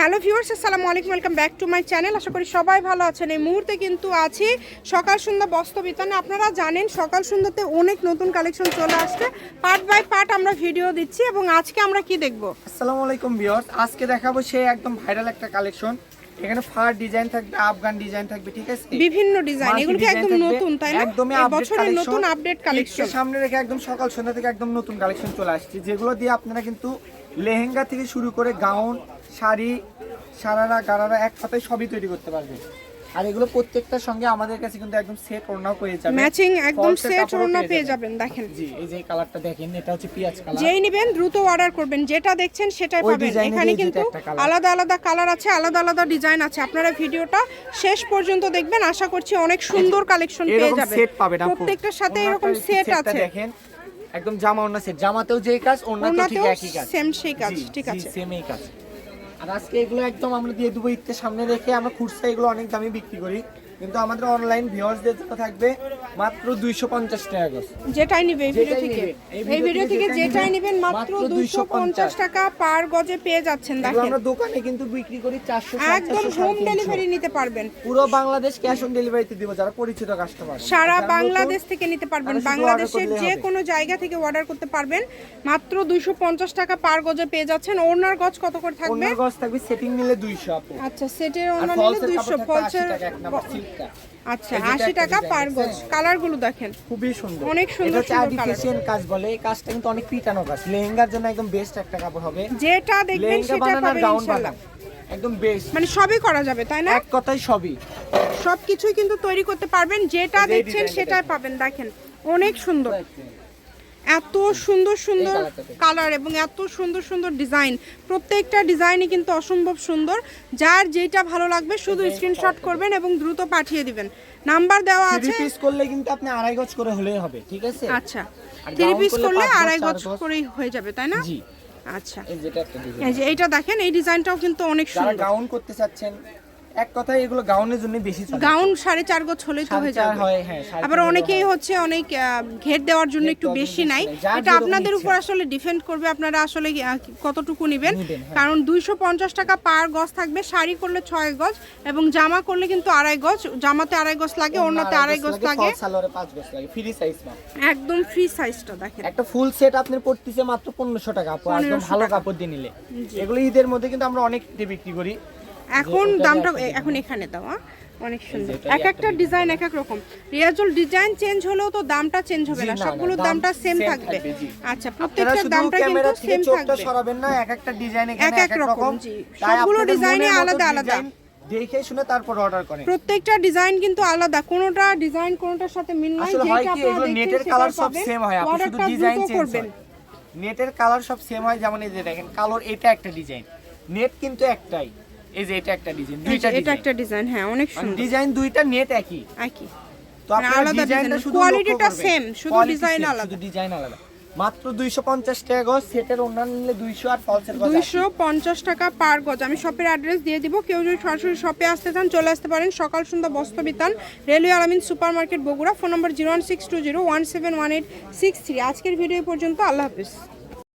Hello viewers আসসালামু আলাইকুম welcome back to my channel. আশা করি সবাই ভালো আছেন। এই মুহূর্তে কিন্তু আছি সকাল সন্ধ্যা বস্ত্র বিতানে আপনারা জানেন সকাল সন্ধ্যাতে অনেক নতুন কালেকশন চলে আসছে। পার্ট বাই পার্ট আমরা ভিডিও দিচ্ছি এবং আজকে আমরা কি দেখব? আসসালামু আলাইকুম ভিউয়ার্স আজকে দেখাবো সেই একদম ভাইরাল একটা কালেকশন। এখানে ফার ডিজাইন থাকবে আফগান ডিজাইন থাকবে ঠিক আছে? বিভিন্ন ডিজাইন এগুলো কি একদম নতুন তাই না? একদমই বছরের নতুন আপডেট কালেকশন সামনে রেখে একদম সকাল সন্ধ্যা থেকে একদম নতুন কালেকশন চলে আসছে যেগুলো দিয়ে আপনারা কিন্তু লেহেঙ্গা থেকে শুরু করে গাউন শাড়ি সারারা গারারা এক কথায় সবই তৈরি করতে পারবে। আর এগুলো প্রত্যেকটার সঙ্গে আমাদের কাছে কিন্তু একদম সেট ওড়নাও পেয়ে যাবে। ম্যাচিং একদম সেট ওড়না পেয়ে যাবেন। দেখেন। জি এই যে কালারটা দেখেন এটা হচ্ছে পিয়াজ কালার। যেই নেবেন দ্রুত অর্ডার করবেন যেটা দেখছেন সেটাই পাবেন। এখানে কিন্তু আলাদা আলাদা কালার আছে আলাদা আলাদা ডিজাইন আছে। আপনারা ভিডিওটা শেষ পর্যন্ত দেখবেন আশা করছি অনেক সুন্দর কালেকশন পেয়ে যাবেন। সেট পাবেন প্রত্যেকটার সাথে এরকম সেট আছে। দেখেন একদম জামা ওড়না সেট জামাতেও যেই কাজ ওড়নাতেও ঠিক একই কাজ। সেম সেই কাজ ঠিক আছে। সেম এই কাজ। আর আজকে এগুলো একদম আমরা দিয়ে দেবো ঈদকে সামনে রেখে আমরা খুচরা এগুলো অনেক দামে বিক্রি করি। কিন্তু আমাদের অনলাইন ভিউয়ার্সদের জন্য থাকবে মাত্র দুইশো পঞ্চাশ টাকা করে যেটাই নিবে এই ভিডিও থেকে। এই ভিডিও থেকে যেটাই যেটাই নিবে, নেবেন মাত্র মাত্র দুইশো পঞ্চাশ 250 টাকা পার গজে পেয়ে যাচ্ছেন দেখেন। আমরা দোকানে কিন্তু বিক্রি করি চারশো একদম হোম ডেলিভারি নিতে পারবেন। পুরো বাংলাদেশ ক্যাশ অন ডেলিভারিতে দিব যারা পরিচিত কাস্টমার সারা বাংলাদেশ থেকে নিতে পারবেন। বাংলাদেশের যে কোনো জায়গা থেকে অর্ডার করতে পারবেন। মাত্র দুইশো পঞ্চাশ টাকা পার গজে পেয়ে যাচ্ছেন। ওনার গজ কত করে থাকবে? অন্য গজ থাকবে সেটিং নিলে দুইশো আপু। আচ্ছা সেটের ওনার নিলে ফলসের দুইশো কাপড় থাকবে আশি ফলসের আচ্ছা এই যেটা আশি একটা টাকা পার গজ কালারগুলো দেখেন। খুবই সুন্দর। অনেক সুন্দর এটা আর্টিফিশিয়াল কাজ বলে। এই কাজটা কিন্তু অনেক পিটানো কাজ। লেহেঙ্গার জন্য একদম বেস্ট একটা কাপড় হবে। যেটা দেখবেন সেটা পাবেন ইনশাআল্লাহ একদম বেস্ট মানে সবই করা যাবে তাই না? এক কথায় সবই। সবকিছুই কিন্তু তৈরি করতে পারবেন। যেটা দেখছেন সেটাই পাবেন। দেখেন অনেক সুন্দর। এত সুন্দর সুন্দর। কালার এবং এত সুন্দর সুন্দর ডিজাইন। প্রত্যেকটা ডিজাইনই কিন্তু অসম্ভব সুন্দর। যার যেটা ভালো লাগবে শুধু স্ক্রিনশট করবেন এবং দ্রুত পাঠিয়ে দিবেন। নাম্বার দেওয়া আছে। পিস করলে কিন্তু আপনি আড়াই গজ করে হলেই হবে ঠিক আছে? আচ্ছা। থ্রি পিস করলে আড়াই গজ। করেই হয়ে যাবে তাই না? জি। আচ্ছা। এই যে এইটা দেখেন এই ডিজাইনটাও কিন্তু অনেক সুন্দর। গাউন করতে চাচ্ছেন এক কথায় এগুলো গাউনের জন্য বেশি চলে। গাউন সাড়ে চার গজ হলেই তো হয়ে যাবে। হয় হ্যাঁ আবার অনেকেই হচ্ছে অনেক ঘের দেওয়ার জন্য একটু বেশি নাই। এটা আপনাদের উপর আসলে ডিপেন্ড করবে আপনারা আসলে কতটুকু নেবেন? হ্যাঁ। কারণ দুইশো পঞ্চাশ টাকা পার গজ থাকবে শাড়ি করলে ছয় গজ এবং জামা করলে কিন্তু আড়াই গজ। জামাতে আড়াই গজ লাগে অন্যতে আড়াই গজ লাগে সালোয়ারে পাঁচ গজ লাগে ফ্রি সাইজ একদম ফ্রি সাইজটা দেখেন। একটা ফুল সেট আপনার পড়তেছে মাত্র পনেরোশো টাকা আপু একদম ভালো। কাপড় দিয়ে নিলে। এগুলো ঈদের মধ্যে কিন্তু আমরা অনেক বিক্রি করি। এখন দামটা এখন এখানে দেওয়া অনেক সুন্দর। এক একটা ডিজাইন এক এক রকম। রিয়াজুল ডিজাইন চেঞ্জ হলেও তো দামটা চেঞ্জ হবে না। সবগুলোর দামটা সেম থাকবে। আচ্ছা প্রত্যেকটা দামটা কিন্তু সেম থাকবে। সরাবেন না এক একটা ডিজাইন এক এক রকম, সবগুলো মতো আলাদা আলাদা। দেখে শুনে তারপর অর্ডার করেন। প্রত্যেকটা ডিজাইন কিন্তু আলাদা। কোনোটা ডিজাইন কোনোটার সাথে মিল নাই। যেটা আপনারা নেটের কালার সব। সেম হয়। আপনি শুধু ডিজাইন চেঞ্জ করবেন। নেটের কালার সব সেম হয় যেমন এই যে দেখেন কালোর এটা একটা ডিজাইন নেট কিন্তু একটাই। এই যে এটা একটা ডিজাইন দুইটা এটা একটা ডিজাইন হ্যাঁ অনেক সুন্দর। ডিজাইন দুইটা নেট একই। একই। তো মানে আপনারা ডিজাইনটা শুধু quality লক্ষ্য টা করবেন। same, শুধু same, আলাদা। শুধু ডিজাইন আলাদা। মাত্র 250 টাকা গজ সেটের নিলে 200 আর ফলসের গজ দুইশো পঞ্চাশ টাকা পার গজ। আমি শপের অ্যাড্রেস দিয়ে দিব। কেউ যদি সরাসরি শপে আসতে চান চলে আসতে পারেন সকাল সন্ধ্যা বস্ত্র বিতান railway Alamin super market Bogura. Phone number zero one six two zero one seven one eight six three. আজকের ভিডিও পর্যন্ত। আল্লাহ হাফিজ।